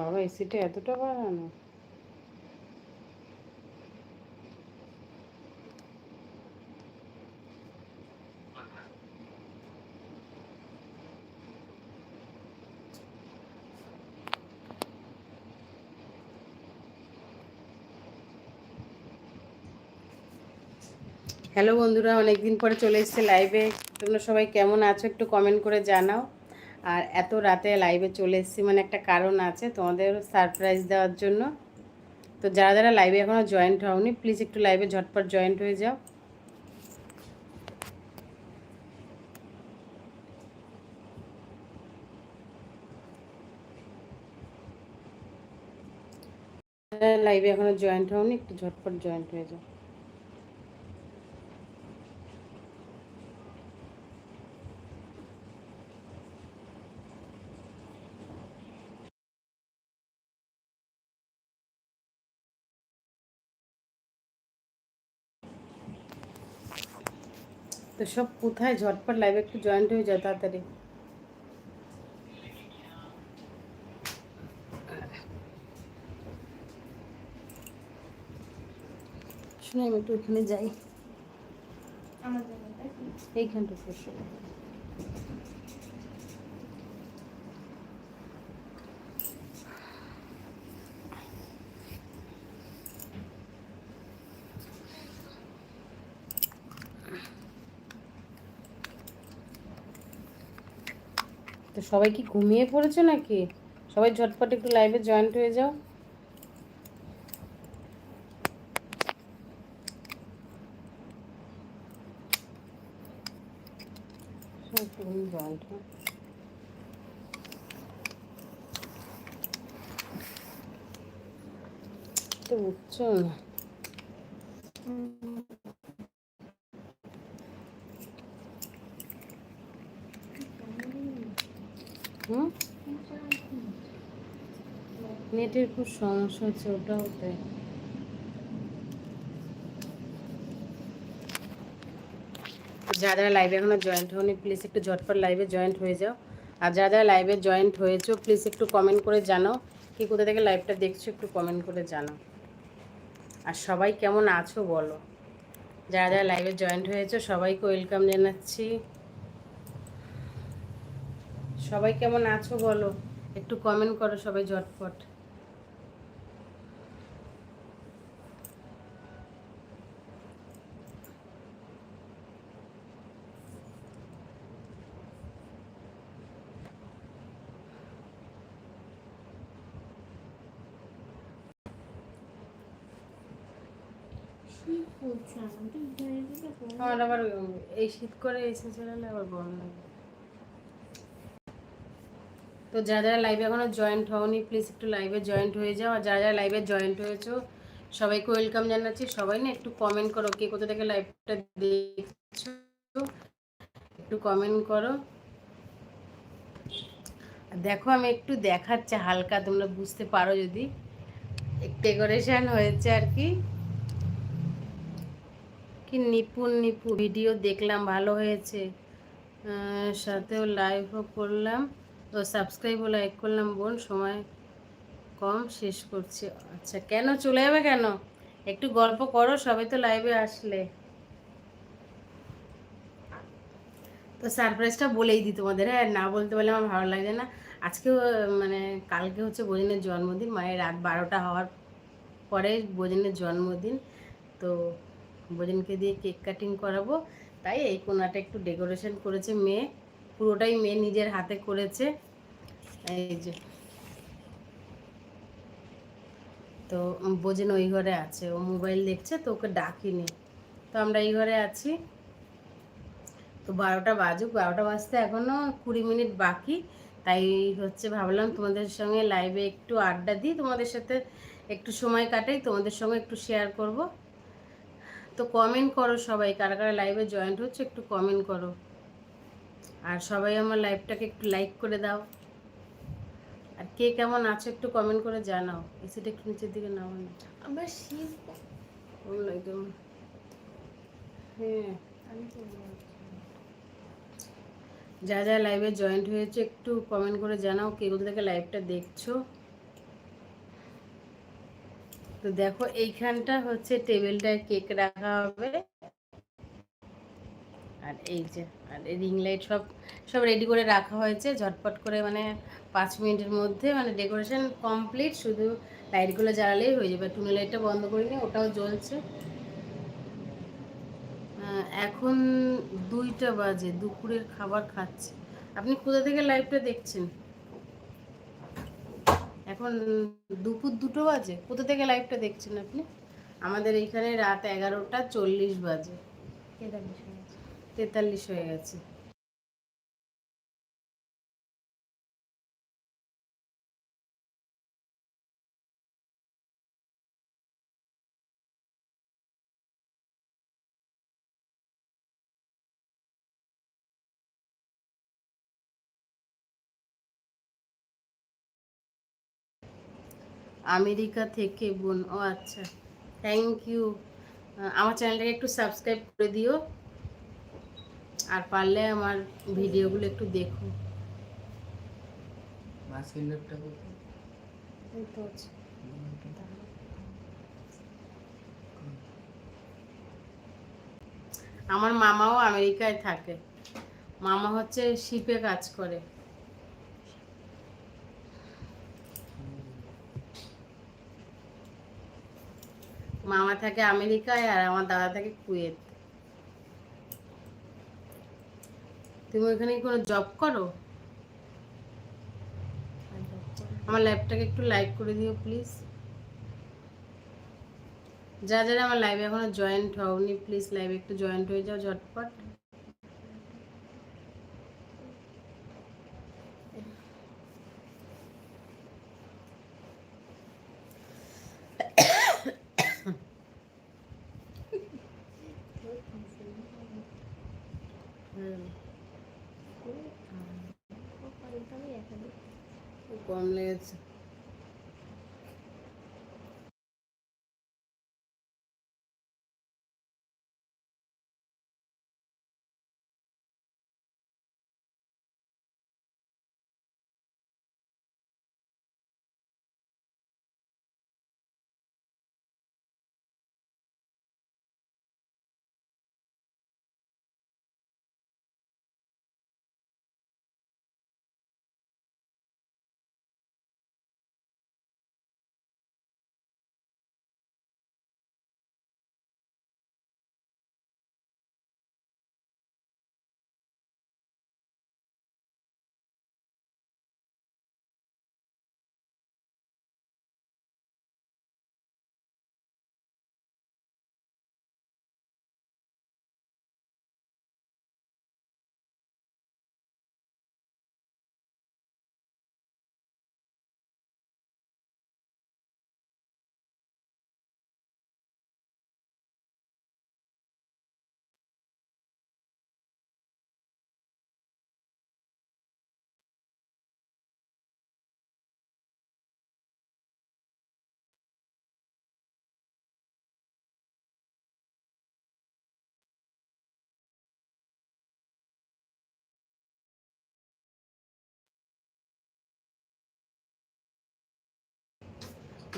বাবা এসিটা এতটা বাড়ানো। হ্যালো বন্ধুরা, অনেকদিন পরে চলে এসেছে লাইভে তোমরা সবাই কেমন আছো একটু কমেন্ট করে জানাও। আর এত রাতে লাইভে চলে এসেছি মানে একটা কারণ আছে তোমাদের সারপ্রাইজ দেওয়ার জন্য। তো যারা যারা লাইভে এখনও জয়েন্ট হওনি প্লিজ একটু লাইভে ঝটপট জয়েন্ট হয়ে যাও। লাইভে এখনও জয়েন্ট হওনি, একটু ঝটপট জয়েন্ট হয়ে যাও। তো সব কোথায়? ঝটপট লাইভে একটু জয়েন্ট হয়ে যায় তাড়াতাড়ি। শুনে আমি একটু ওখানে যাই। এইখানটা তো সবাই কি ঘুমিয়ে পড়েছে নাকি? সবাই ঝটপট একটু লাইভে জয়েন্ট হয়ে যাও। জয়েন্ট তো উঠছো? না নেটের খুব সমস্যা হচ্ছে ওটা হতে যারা যারা লাইভে এখনও জয়েন্ট হওনি প্লিজ একটু ঝটপট লাইভে জয়েন্ট হয়ে যাও। আর যারা যারা লাইভে জয়েন্ট হয়েছো প্লিজ একটু কমেন্ট করে জানাও। কি কোথা থেকে লাইভটা দেখছ, একটু কমেন্ট করে জানাও। আর সবাই কেমন আছো, বলো। যারা যারা লাইভে জয়েন্ট হয়েছো, সবাইকে ওয়েলকাম জানাচ্ছি। সবাই কেমন আছো, বলো। একটু কমেন্ট করো সবাই ঝটপট। আমার আবার এই শীত করে এসে চলে আবার গরম লাগে তো যারা যারা লাইভে এখনও জয়েন্ট হওনি প্লিজ একটু লাইভে জয়েন্ট হয়ে যাও। আর যারা যারা লাইভে জয়েন্ট হয়েছো, সবাইকে ওয়েলকাম জানাচ্ছি। সবাই না একটু কমেন্ট করো কে কোথা থেকে লাইভটা দেখছ। একটু কমেন্ট করো। দেখো, আমি একটু দেখাচ্ছি হালকা, তোমরা বুঝতে পারো যদি। ডেকোরেশন হয়েছে আর কি। কি নিপুণ নিপু? ভিডিও দেখলাম, ভালো হয়েছে। সাথেও লাইভও করলাম। তো সাবস্ক্রাইবও লাইক করলাম। বোন, সময় কম, শেষ করছি। আচ্ছা কেন চলে যাবে কেন? একটু গল্প করো, সবাই তো লাইভে আসলে। তো সারপ্রাইজটা বলেই দিই তোমাদের হ্যাঁ? না বলতে পারলে আমার ভালো লাগে না। আজকেও মানে কালকে হচ্ছে বোঝনের জন্মদিন, মায়ের রাত বারোটা হওয়ার পরে বোঝনের জন্মদিন। তো বোজনকে দিয়ে কেক কাটিং করাবো। তাই এই কোনাটা একটু ডেকোরেশন করেছে মেয়ে। পুরোটাই মেয়ে নিজের হাতে করেছে। এই যে। তো বোঝেন ওই ঘরে আছে। ও মোবাইল দেখছে, তো ওকে ডাকিনি। তো আমরা এই ঘরে আছি। তো বারোটা বাজুক। বারোটা বাজতে এখনও কুড়ি মিনিট বাকি। তাই হচ্ছে ভাবলাম তোমাদের সঙ্গে লাইভে একটু আড্ডা দিই। তোমাদের সাথে একটু সময় কাটাই। তোমাদের সঙ্গে একটু শেয়ার করব। তো কমেন্ট করো সবাই কারা কারা লাইভে জয়েন্ট হচ্ছে একটু কমেন্ট করো। আর সবাই আমার লাইভটাকে একটু লাইক করে দাও। আর কে কেমন আছো একটু কমেন্ট করে জানাও। এসিটা একটু নিচের দিকে নাও না। আবার শীত একদম। হ্যাঁ। আমি যা যা লাইভে জয়েন্ট হয়েছে একটু কমেন্ট করে জানাও কে কোথা থেকে লাইভটা দেখছ। তো দেখো, এইখানটা হচ্ছে টেবিলটায় কেক রাখা হবে। আর এই যে, আর এই রিং লাইট সব সব রেডি করে রাখা হয়েছে। ঝটপট করে মানে পাঁচ মিনিটের মধ্যে মানে ডেকোরেশন কমপ্লিট। শুধু লাইটগুলো জ্বালালেই হয়ে যাবে। টুনি লাইটটা বন্ধ করিনি, ওটাও জ্বলছে। এখন দুইটা বাজে, দুপুরের খাবার খাচ্ছি। আপনি কোথা থেকে লাইভটা দেখছেন? এখন দুপুর দুটো বাজে? কোথা থেকে লাইভটা দেখছেন আপনি? আমাদের এইখানে রাত এগারোটা চল্লিশ বাজে। তেতাল্লিশ হয়ে গেছে। আমেরিকা থেকে বোন ও আচ্ছা থ্যাংক ইউ আমার চ্যানেলটাকে একটু সাবস্ক্রাইব করে দিও। আর পারলে আমার ভিডিওগুলো একটু দেখো। আমার মামাও আমেরিকায় থাকে। মামা হচ্ছে শিপে কাজ করে। মামা থাকে আমেরিকায় আর আমার দাদা থাকে কুয়েত। তুমি ওখানে কোনো জব করো? আমার লাইভটাকে একটু লাইক করে দিও প্লিজ যা যারা আমার লাইভে এখনও জয়েন্ট হওনি প্লিজ লাইভে একটু জয়েন্ট হয়ে যাও ঝটপট। কম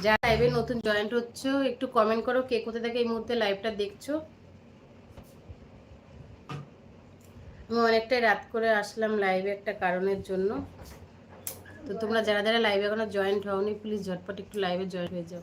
যারা লাইভে নতুন জয়েন্ট হচ্ছে, একটু কমেন্ট করো কে কোথা থেকে এই মুহূর্তে লাইভটা দেখছ। আমি অনেকটাই রাত করে আসলাম লাইভে একটা কারণের জন্য। তো তোমরা যারা যারা লাইভে এখনও জয়েন্ট হওনি প্লিজ ঝটপট একটু লাইভে জয়েন্ট হয়ে যাও।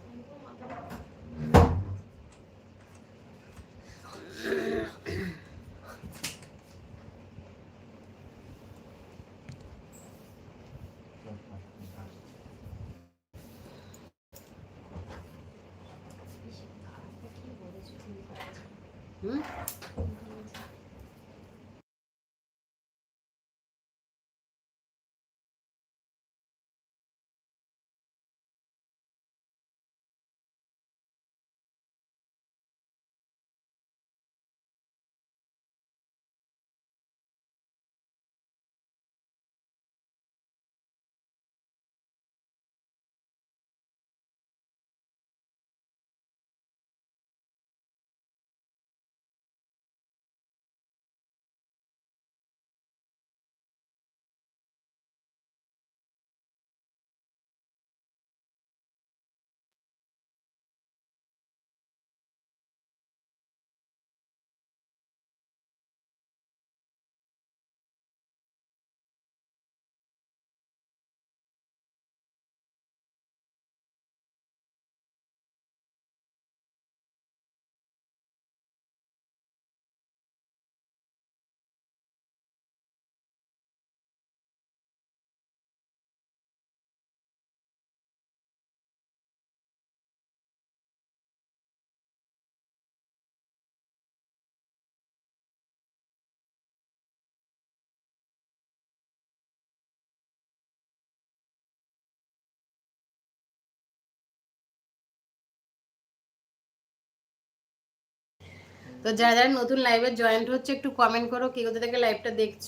তো যারা যারা নতুন লাইভে জয়েন্ট হচ্ছে, একটু কমেন্ট করো কি কোথা থেকে লাইভটা দেখছ।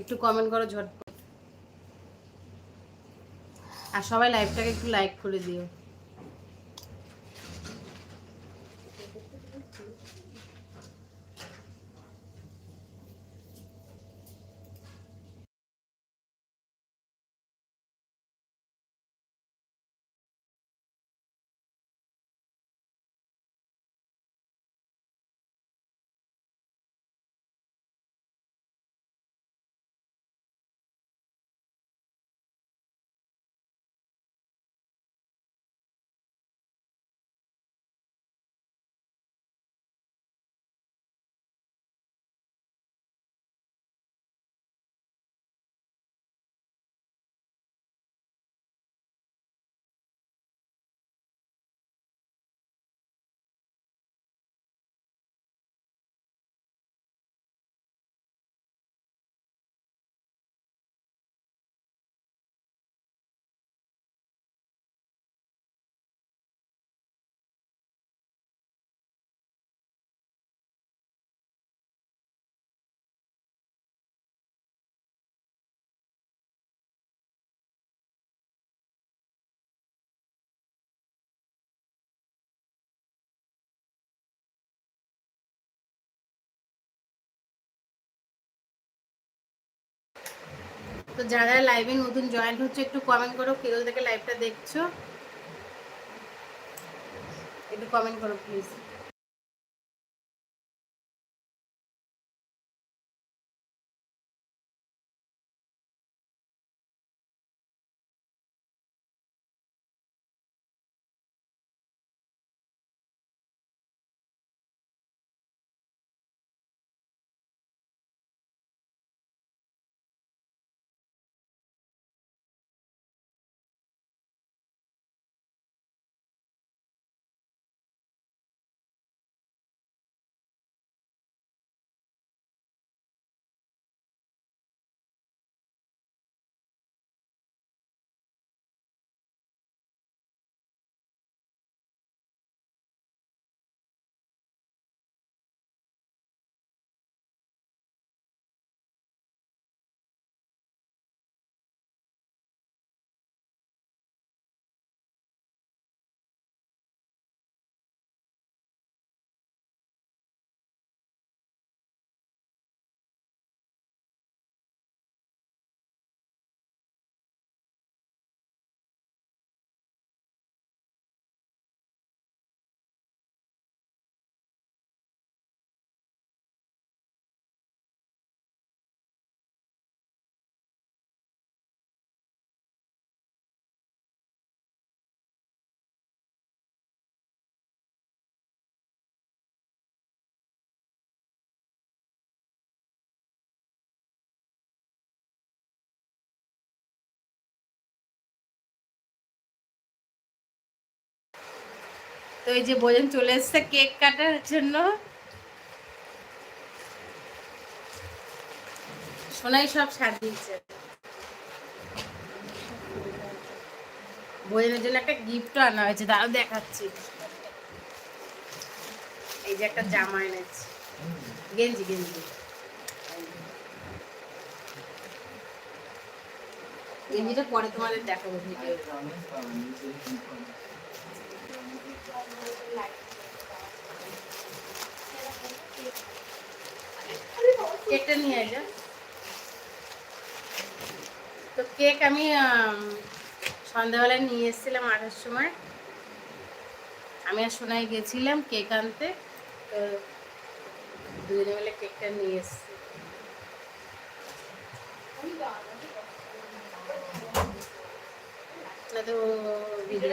একটু কমেন্ট করো ঝটপট। আর সবাই লাইভটাকে একটু লাইক করে দিও। তো যারা লাইভে নতুন জয়েন্ট হচ্ছে, একটু কমেন্ট করো কে কোথা থেকে লাইভটা দেখছ। একটু কমেন্ট করো প্লিজ তো এই যে বোঝেন চলে এসছে কেক কাটার জন্য। সোনাই সব সাজিয়েছে। বোঝেনের জন্য একটা গিফটও আনা হয়েছে তাও দেখাচ্ছি। এই যে একটা জামা এনেছি। গেঞ্জি গেঞ্জি। গেঞ্জিটা পরে তোমাদের দেখাবো ভিডিও কেকটা নিয়ে যা। তো কেক আমি সন্ধ্যাবেলায় নিয়ে এসেছিলাম আসার সময়। আমি আর সোনাই গেছিলাম কেক আনতে তো দুজনে মিলে কেকটা নিয়ে এসেছি। না তো ভিডিও